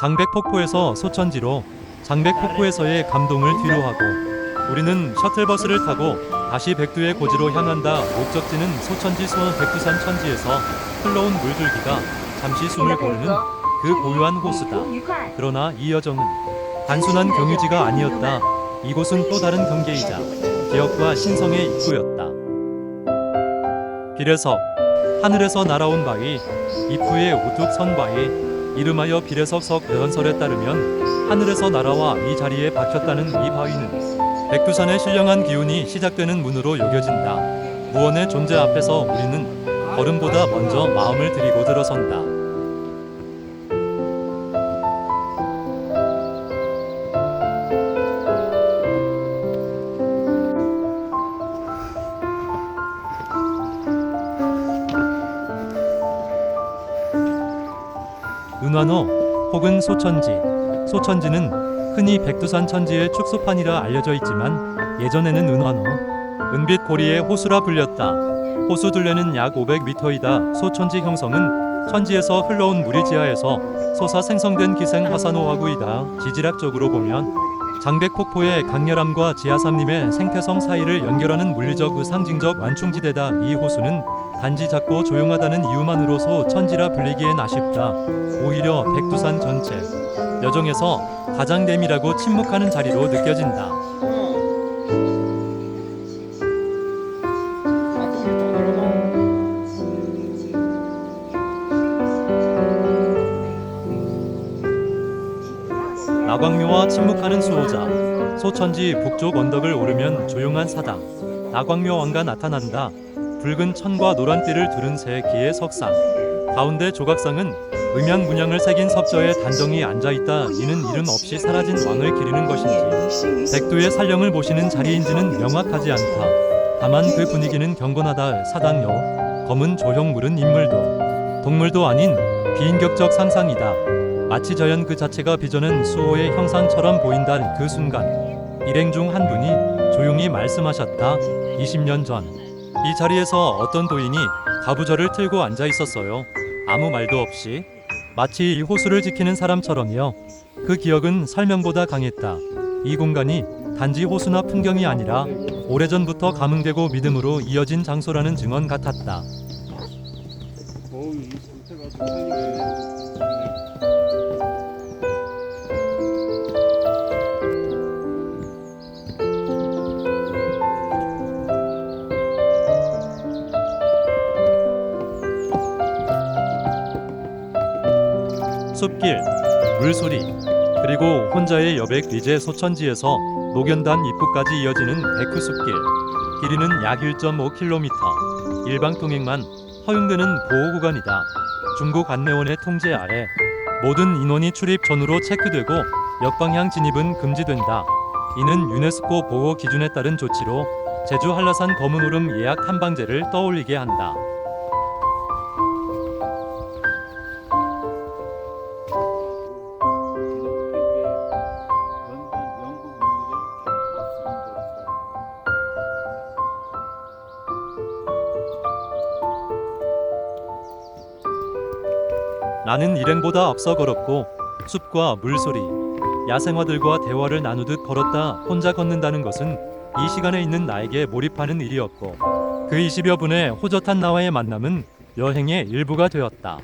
장백폭포에서 소천지로 장백폭포에서의 감동을 뒤로하고 우리는 셔틀버스를 타고 다시 백두의 고지로 향한다. 목적지는 소천지 수원 백두산 천지에서 흘러온 물줄기가 잠시 숨을 고르는 그 고요한 호수다. 그러나 이 여정은 단순한 경유지가 아니었다. 이곳은 또 다른 경계이자 기억과 신성의 입구였다. 비례석 하늘에서 날아온 바위 입구의 우뚝 선 바위 이름하여 비례석석 연설에 따르면 하늘에서 날아와 이 자리에 박혔다는 이 바위는 백두산의 신령한 기운이 시작되는 문으로 여겨진다. 무언의 존재 앞에서 우리는 걸음보다 먼저 마음을 들이고 들어선다. 은환호 혹은 소천지. 소천지는 흔히 백두산 천지의 축소판이라 알려져 있지만 예전에는 은환호, 은빛 고리의 호수라 불렸다. 호수 둘레는 약 500m이다. 소천지 형성은 천지에서 흘러온 물이 지하에서 솟아 생성된 기생 화산호화구이다. 지질학적으로 보면 장백폭포의 강렬함과 지하삼림의 생태성 사이를 연결하는 물리적 그 상징적 완충지대다. 이 호수는 단지 작고 조용하다는 이유만으로서 천지라 불리기엔 아쉽다. 오히려 백두산 전체 여정에서 가장 내밀하고 침묵하는 자리로 느껴진다. 나광묘와 침묵하는 수호자 소천지 북쪽 언덕을 오르면 조용한 사당 나광묘 왕가 나타난다 붉은 천과 노란 띠를 두른 새 기의 석상. 가운데 조각상은 음양 문양을 새긴 섭저에 단정히 앉아 있다. 이는 이름 없이 사라진 왕을 기리는 것인지 백두의 살령을 모시는 자리인지는 명확하지 않다. 다만 그 분위기는 경건하다. 사당여 검은 조형 물은 인물도 동물도 아닌 비인격적 상상이다. 마치 자연 그 자체가 빚어낸 수호의 형상처럼 보인다 그 순간 일행 중 한 분이 조용히 말씀하셨다. 20년 전 이 자리에서 어떤 도인이 가부절을 틀고 앉아 있었어요. 아무 말도 없이. 마치 이 호수를 지키는 사람처럼요. 그 기억은 설명보다 강했다. 이 공간이 단지 호수나 풍경이 아니라 오래전부터 감흥되고 믿음으로 이어진 장소라는 증언 같았다. 어우 이 상태가 좀 살리네. 숲길, 물소리, 그리고 혼자의 여백 리제 소천지에서 노견단 입구까지 이어지는 백후 숲길. 길이는 약 1.5km. 일방 통행만 허용되는 보호 구간이다. 중국 안내원의 통제 아래 모든 인원이 출입 전후로 체크되고 역방향 진입은 금지된다. 이는 유네스코 보호 기준에 따른 조치로 제주 한라산 검은 오름 예약 탐방제를 떠올리게 한다. 나는 일행보다 앞서 걸었고 숲과 물소리, 야생화들과 대화를 나누듯 걸었다 혼자 걷는다는 것은 이 시간에 있는 나에게 몰입하는 일이었고 그 20여 분의 호젓한 나와의 만남은 여행의 일부가 되었다.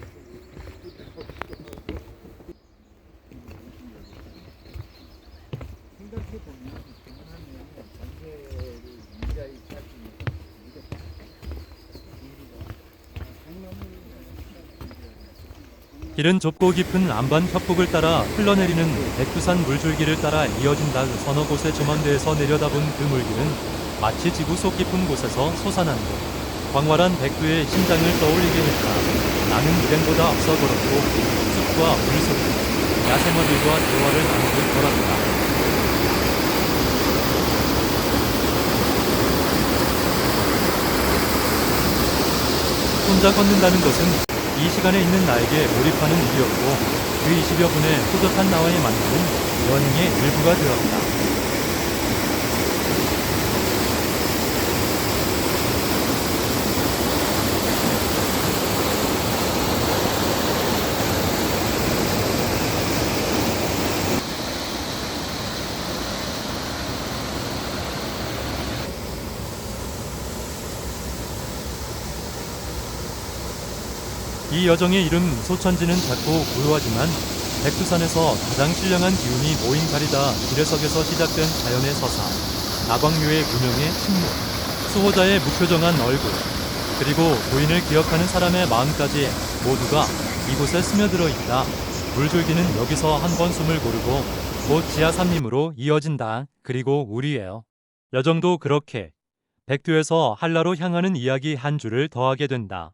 길은 좁고 깊은 안반 협곡을 따라 흘러내리는 백두산 물줄기를 따라 이어진다 그 서너 곳의 조망대에서 내려다본 그 물길은 마치 지구 속 깊은 곳에서 솟아난 듯 광활한 백두의 심장을 떠올리게 했다. 나는 일행보다 앞서 걸었고 숲과 물소리, 야생화들과 대화를 나누듯 걸었다. 혼자 걷는다는 것은 이 시간에 있는 나에게 몰입하는 일이었고 그 20여 분의 호젓한 나와의 만남은 여행의 일부가 되었다. 이 여정의 이름 소천지는 작고 고요하지만 백두산에서 가장 신령한 기운이 모인 자리다. 기래석에서 시작된 자연의 서사 나광묘의 무명의 침묵 수호자의 무표정한 얼굴 그리고 고인을 기억하는 사람의 마음까지 모두가 이곳에 스며들어 있다. 물줄기는 여기서 한 번 숨을 고르고 곧 지하 산림으로 이어진다. 그리고 우리예요. 여정도 그렇게 백두에서 한라로 향하는 이야기 한 줄을 더하게 된다